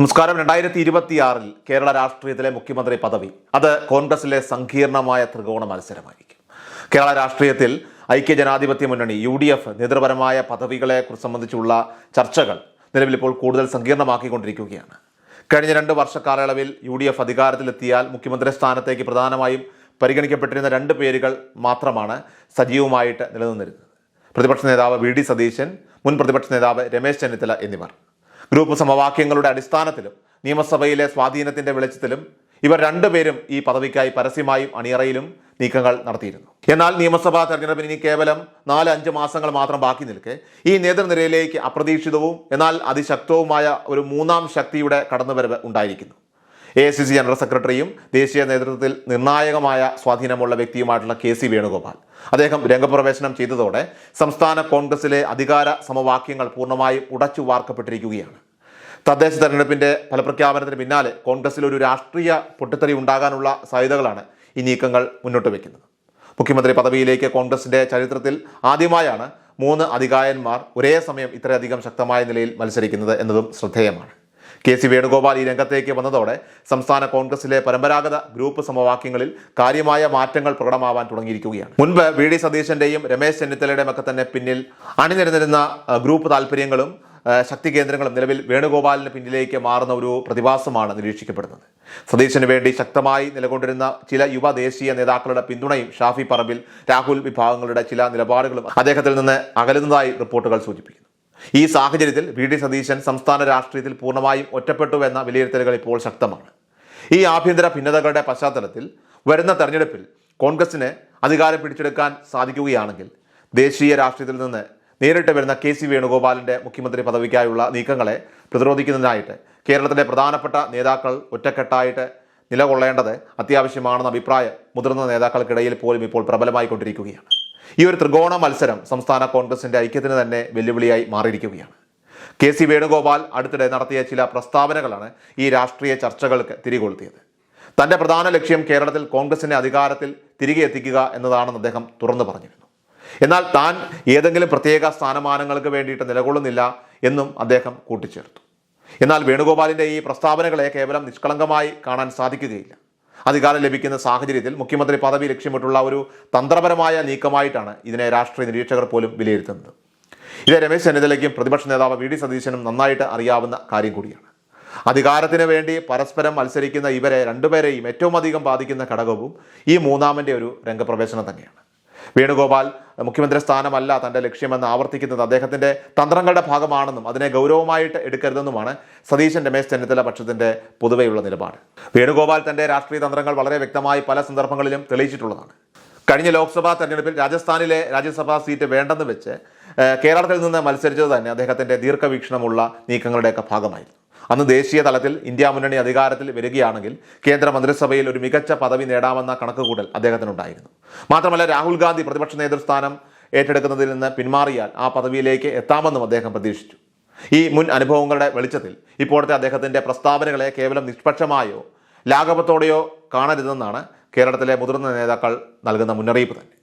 നമസ്കാരം. രണ്ടായിരത്തി ഇരുപത്തിയാറിൽ കേരള രാഷ്ട്രീയത്തിലെ മുഖ്യമന്ത്രി പദവി. അത് കോൺഗ്രസിലെ സങ്കീർണമായ ത്രികോണ മത്സരമായിരിക്കും. കേരള രാഷ്ട്രീയത്തിൽ ഐക്യ ജനാധിപത്യ മുന്നണി യു ഡി എഫ് നേതൃപരമായ പദവികളെ സംബന്ധിച്ചുള്ള ചർച്ചകൾ നിലവിൽ ഇപ്പോൾ കൂടുതൽ സങ്കീർണമാക്കിക്കൊണ്ടിരിക്കുകയാണ്. കഴിഞ്ഞ രണ്ട് വർഷ കാലയളവിൽ യു ഡി എഫ് അധികാരത്തിലെത്തിയാൽ മുഖ്യമന്ത്രി സ്ഥാനത്തേക്ക് പ്രധാനമായും പരിഗണിക്കപ്പെട്ടിരുന്ന രണ്ട് പേരുകൾ മാത്രമാണ് സജീവമായിട്ട് നിലനിന്നിരുന്നത്. പ്രതിപക്ഷ നേതാവ് വി ഡി സതീശൻ മുൻ പ്രതിപക്ഷ നേതാവ് രമേശ് ചെന്നിത്തല എന്നിവർ. ഗ്രൂപ്പ് സമവാക്യങ്ങളുടെ അടിസ്ഥാനത്തിലും നിയമസഭയിലെ സ്വാധീനത്തിന്റെ വെളിച്ചത്തിലും ഇവർ രണ്ടുപേരും ഈ പദവിക്കായി പരസ്യമായും അണിയറയിലും നീക്കങ്ങൾ നടത്തിയിരുന്നു. എന്നാൽ നിയമസഭാ തെരഞ്ഞെടുപ്പിന് ഇനി കേവലം നാല് അഞ്ച് മാസങ്ങൾ മാത്രം ബാക്കി നിൽക്കെ ഈ നേതൃനിരയിലേക്ക് അപ്രതീക്ഷിതവും എന്നാൽ അതിശക്തവുമായ ഒരു മൂന്നാം ശക്തിയുടെ കടന്നുവരവ് ഉണ്ടായിരിക്കുന്നു. എ സി സി ജനറൽ സെക്രട്ടറിയും ദേശീയ നേതൃത്വത്തിൽ നിർണായകമായ സ്വാധീനമുള്ള വ്യക്തിയുമായിട്ടുള്ള കെ സി വേണുഗോപാൽ. അദ്ദേഹം രംഗപ്രവേശനം ചെയ്തതോടെ സംസ്ഥാന കോൺഗ്രസിലെ അധികാര സമവാക്യങ്ങൾ പൂർണമായും ഉടച്ചു വാർക്കപ്പെട്ടിരിക്കുകയാണ് തദ്ദേശ തെരഞ്ഞെടുപ്പിന്റെ ഫലപ്രഖ്യാപനത്തിന് പിന്നാലെ കോൺഗ്രസിൽ ഒരു രാഷ്ട്രീയ പൊട്ടിത്തെറി ഉണ്ടാകാനുള്ള സാധ്യതകളാണ് ഈ നീക്കങ്ങൾ മുന്നോട്ട് വയ്ക്കുന്നത് മുഖ്യമന്ത്രി പദവിയിലേക്ക് കോൺഗ്രസിന്റെ ചരിത്രത്തിൽ ആദ്യമായാണ് മൂന്ന് അധികായന്മാർ ഒരേ സമയം ഇത്രയധികം ശക്തമായ നിലയിൽ മത്സരിക്കുന്നത് എന്നതും ശ്രദ്ധേയമാണ്. കെ സി വേണുഗോപാൽ ഈ രംഗത്തേക്ക് വന്നതോടെ സംസ്ഥാന കോൺഗ്രസിലെ പരമ്പരാഗത ഗ്രൂപ്പ് സമവാക്യങ്ങളിൽ കാര്യമായ മാറ്റങ്ങൾ പ്രകടമാവാൻ തുടങ്ങിയിരിക്കുകയാണ്. മുൻപ് വി ഡി സതീശന്റെയും രമേശ് ചെന്നിത്തലയുടെയും ഒക്കെ തന്നെ പിന്നിൽ അണിനിരന്നിരുന്ന ഗ്രൂപ്പ് താല്പര്യങ്ങളും ശക്തി കേന്ദ്രങ്ങളും നിലവിൽ വേണുഗോപാലിന് പിന്നിലേക്ക് മാറുന്ന ഒരു പ്രതിഭാസമാണ് നിരീക്ഷിക്കപ്പെടുന്നത്. സതീശന് വേണ്ടി ശക്തമായി നിലകൊണ്ടിരുന്ന ചില യുവ ദേശീയ നേതാക്കളുടെ പിന്തുണയും ഷാഫി പറമ്പിൽ രാഹുൽ വിഭാഗങ്ങളുടെ ചില നിലപാടുകളും അദ്ദേഹത്തിൽ നിന്ന് അകലുന്നതായി റിപ്പോർട്ടുകൾ സൂചിപ്പിക്കുന്നു. ഈ സാഹചര്യത്തിൽ വി ഡി സതീശൻ സംസ്ഥാന രാഷ്ട്രീയത്തിൽ പൂർണമായും ഒറ്റപ്പെട്ടു എന്ന വിലയിരുത്തലുകൾ ഇപ്പോൾ ശക്തമാണ്. ഈ ആഭ്യന്തര ഭിന്നതകളുടെ പശ്ചാത്തലത്തിൽ വരുന്ന തെരഞ്ഞെടുപ്പിൽ കോൺഗ്രസിന് അധികാരം പിടിച്ചെടുക്കാൻ സാധിക്കുകയാണെങ്കിൽ ദേശീയ രാഷ്ട്രീയത്തിൽ നിന്ന് നേരിട്ട് വരുന്ന കെ സി വേണുഗോപാലിന്റെ മുഖ്യമന്ത്രി പദവിക്കായുള്ള നീക്കങ്ങളെ പ്രതിരോധിക്കുന്നതിനായിട്ട് കേരളത്തിലെ പ്രധാനപ്പെട്ട നേതാക്കൾ ഒറ്റക്കെട്ടായിട്ട് നിലകൊള്ളേണ്ടത് അത്യാവശ്യമാണെന്ന അഭിപ്രായം മുതിർന്ന നേതാക്കൾക്കിടയിൽ പോലും ഇപ്പോൾ പ്രബലമായിക്കൊണ്ടിരിക്കുകയാണ് ഈ ഒരു ത്രികോണ മത്സരം സംസ്ഥാന കോൺഗ്രസിന്റെ ഐക്യത്തിന് തന്നെ വെല്ലുവിളിയായി മാറിയിരിക്കുകയാണ്. കെ സി വേണുഗോപാൽ അടുത്തിടെ നടത്തിയ ചില പ്രസ്താവനകളാണ് ഈ രാഷ്ട്രീയ ചർച്ചകൾക്ക് തിരികൊളുത്തിയത്. തന്റെ പ്രധാന ലക്ഷ്യം കേരളത്തിൽ കോൺഗ്രസിനെ അധികാരത്തിൽ തിരികെ എത്തിക്കുക എന്നതാണെന്ന് അദ്ദേഹം തുറന്നു പറഞ്ഞിരുന്നു. എന്നാൽ താൻ ഏതെങ്കിലും പ്രത്യേക സ്ഥാനമാനങ്ങൾക്ക് വേണ്ടിയിട്ട് നിലകൊള്ളുന്നില്ല എന്നും അദ്ദേഹം കൂട്ടിച്ചേർത്തു. എന്നാൽ വേണുഗോപാലിന്റെ ഈ പ്രസ്താവനകളെ കേവലം നിഷ്കളങ്കമായി കാണാൻ സാധിക്കുകയില്ല. അധികാരം ലഭിക്കുന്ന സാഹചര്യത്തിൽ മുഖ്യമന്ത്രി പദവി ലക്ഷ്യമിട്ടുള്ള ഒരു തന്ത്രപരമായ നീക്കമായിട്ടാണ് ഇതിനെ രാഷ്ട്രീയ നിരീക്ഷകർ പോലും വിലയിരുത്തുന്നത്. ഇത് രമേശ് ചെന്നിത്തലയ്ക്കും പ്രതിപക്ഷ നേതാവ് വി ഡി സതീശനും നന്നായിട്ട് അറിയാവുന്ന കാര്യം കൂടിയാണ്. അധികാരത്തിന് വേണ്ടി പരസ്പരം മത്സരിക്കുന്ന ഇവരെ രണ്ടുപേരെയും ഏറ്റവും അധികം ബാധിക്കുന്ന ഘടകവും ഈ മൂന്നാമന്റെ ഒരു രംഗപ്രവേശനം തന്നെയാണ്. വേണുഗോപാൽ മുഖ്യമന്ത്രി സ്ഥാനമല്ല തന്റെ ലക്ഷ്യമെന്ന് ആവർത്തിക്കുന്നത് അദ്ദേഹത്തിന്റെ തന്ത്രങ്ങളുടെ ഭാഗമാണെന്നും അതിനെ ഗൗരവമായിട്ട് എടുക്കരുതെന്നുമാണ് സതീശൻ രമേശ് ചെന്നിത്തല പക്ഷത്തിന്റെ പൊതുവെയുള്ള നിലപാട്. വേണുഗോപാൽ തന്റെ രാഷ്ട്രീയ തന്ത്രങ്ങൾ വളരെ വ്യക്തമായി പല സന്ദർഭങ്ങളിലും തെളിയിച്ചിട്ടുള്ളതാണ്. കഴിഞ്ഞ ലോക്സഭാ തെരഞ്ഞെടുപ്പിൽ രാജസ്ഥാനിലെ രാജ്യസഭാ സീറ്റ് വേണ്ടെന്ന് വെച്ച് കേരളത്തിൽ നിന്ന് മത്സരിച്ചത് തന്നെ അദ്ദേഹത്തിന്റെ ദീർഘവീക്ഷണമുള്ള നീക്കങ്ങളുടെയൊക്കെ ഭാഗമായിരുന്നു. അന്ന് ദേശീയ തലത്തിൽ ഇന്ത്യ മുന്നണി അധികാരത്തിൽ വരികയാണെങ്കിൽ കേന്ദ്ര മന്ത്രിസഭയിൽ ഒരു മികച്ച പദവി നേടാമെന്ന കണക്കുകൂട്ടൽ അദ്ദേഹത്തിനുണ്ടായിരുന്നു. മാത്രമല്ല രാഹുൽ ഗാന്ധി പ്രതിപക്ഷ നേതൃസ്ഥാനം ഏറ്റെടുക്കുന്നതിൽ നിന്ന് പിന്മാറിയാൽ ആ പദവിയിലേക്ക് എത്താമെന്നും അദ്ദേഹം പ്രതീക്ഷിച്ചു. ഈ മുൻ അനുഭവങ്ങളുടെ വെളിച്ചത്തിൽ ഇപ്പോഴത്തെ അദ്ദേഹത്തിന്റെ പ്രസ്താവനകളെ കേവലം നിഷ്പക്ഷമായോ ലാഘവത്തോടെയോ കാണരുതെന്നാണ് കേരളത്തിലെ മുതിർന്ന നേതാക്കൾ നൽകുന്ന മുന്നറിയിപ്പ് തന്നെ.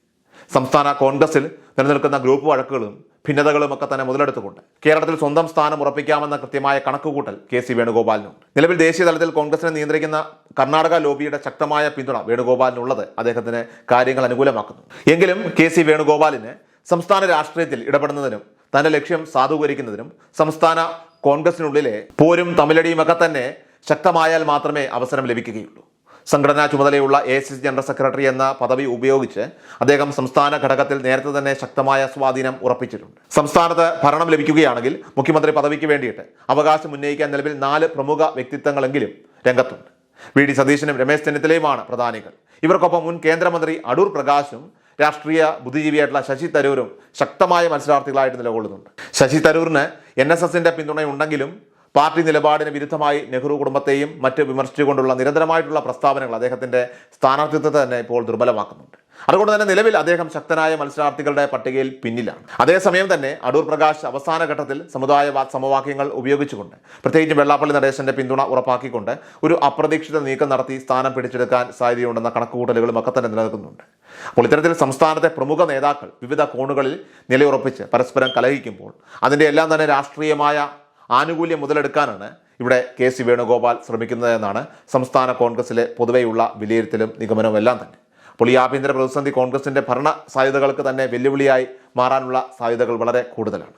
സംസ്ഥാന കോൺഗ്രസിൽ നിലനിൽക്കുന്ന ഗ്രൂപ്പ് വഴക്കുകളും ഭിന്നതകളും ഒക്കെ തന്നെ മുതലെടുത്തുകൊണ്ട് കേരളത്തിൽ സ്വന്തം സ്ഥാനം ഉറപ്പിക്കാമെന്ന കൃത്യമായ കണക്കുകൂട്ടൽ കെ സി വേണുഗോപാലിനുണ്ട്. നിലവിൽ ദേശീയ തലത്തിൽ കോൺഗ്രസിനെ നിയന്ത്രിക്കുന്ന കർണാടക ലോബിയുടെ ശക്തമായ പിന്തുണ വേണുഗോപാലിനുള്ളത് അദ്ദേഹത്തിന് കാര്യങ്ങൾ അനുകൂലമാക്കുന്നു എങ്കിലും കെ സി വേണുഗോപാലിന് സംസ്ഥാന രാഷ്ട്രീയത്തിൽ ഇടപെടുന്നതിനും തന്റെ ലക്ഷ്യം സാധൂകരിക്കുന്നതിനും സംസ്ഥാന കോൺഗ്രസിനുള്ളിലെ പോരും തമിഴടിയുമൊക്കെ തന്നെ ശക്തമായാൽ മാത്രമേ അവസരം ലഭിക്കുകയുള്ളൂ. സംഘടനാ ചുമതലയുള്ള A C C general secretary എന്ന പദവി ഉപയോഗിച്ച് അദ്ദേഹം സംസ്ഥാന ഘടകത്തിൽ നേരത്തെ തന്നെ ശക്തമായ സ്വാധീനം ഉറപ്പിച്ചിട്ടുണ്ട്. സംസ്ഥാനത്ത് ഭരണം ലഭിക്കുകയാണെങ്കിൽ മുഖ്യമന്ത്രി പദവിക്ക് വേണ്ടിയിട്ട് അവകാശം ഉന്നയിക്കാൻ നിലവിൽ നാല് പ്രമുഖ വ്യക്തിത്വങ്ങളെങ്കിലും രംഗത്തുണ്ട്. വി. ഡി. സതീശനും രമേശ് ചെന്നിത്തലയുമാണ് പ്രധാനികൾ. ഇവർക്കൊപ്പം മുൻ കേന്ദ്രമന്ത്രി അടൂർ പ്രകാശും രാഷ്ട്രീയ ബുദ്ധിജീവിയായിട്ടുള്ള ശശി തരൂരും ശക്തമായ മത്സരാർത്ഥികളായിട്ട് നിലകൊള്ളുന്നുണ്ട്. ശശി തരൂരിന് എൻ എസ് എസിന്റെ പിന്തുണയുണ്ടെങ്കിലും പാർട്ടി നിലപാടിന് വിരുദ്ധമായി നെഹ്റു കുടുംബത്തെയും മറ്റ് വിമർശിച്ചുകൊണ്ടുള്ള നിരന്തരമായിട്ടുള്ള പ്രസ്താവനകൾ അദ്ദേഹത്തിന്റെ സ്ഥാനാർത്ഥിത്വത്തെ തന്നെ ഇപ്പോൾ ദുർബലമാക്കുന്നുണ്ട്. അതുകൊണ്ട് തന്നെ നിലവിൽ അദ്ദേഹം ശക്തനായ മത്സരാർത്ഥികളുടെ പട്ടികയിൽ പിന്നിലാണ്. അതേസമയം തന്നെ അടൂർ പ്രകാശ് അവസാന ഘട്ടത്തിൽ സമുദായ സമവാക്യങ്ങൾ ഉപയോഗിച്ചുകൊണ്ട് പ്രത്യേകിച്ച് വെള്ളാപ്പള്ളി നടേശന്റെ പിന്തുണ ഉറപ്പാക്കിക്കൊണ്ട് ഒരു അപ്രതീക്ഷിത നീക്കം നടത്തി സ്ഥാനം പിടിച്ചെടുക്കാൻ സാധ്യതയുണ്ടെന്ന കണക്കുകൂട്ടലുകളും ഒക്കെ തന്നെ നിലനിൽക്കുന്നുണ്ട്. അപ്പോൾ ഇത്തരത്തിൽ സംസ്ഥാനത്തെ പ്രമുഖ നേതാക്കൾ വിവിധ കോണുകളിൽ നിലയുറപ്പിച്ച് പരസ്പരം കലഹിക്കുമ്പോൾ അതിന്റെ എല്ലാം തന്നെ രാഷ്ട്രീയമായ ആനുകൂല്യം മുതലെടുക്കാനാണ് ഇവിടെ കെ സി വേണുഗോപാൽ ശ്രമിക്കുന്നതെന്നാണ് സംസ്ഥാന കോൺഗ്രസിലെ പൊതുവെയുള്ള വിലയിരുത്തലും നിഗമനവും എല്ലാം തന്നെ. അപ്പോൾ ഈ ആഭ്യന്തര പ്രതിസന്ധി കോൺഗ്രസിന്റെ ഭരണ സാധ്യതകൾക്ക് തന്നെ വെല്ലുവിളിയായി മാറാനുള്ള സാധ്യതകൾ വളരെ കൂടുതലാണ്.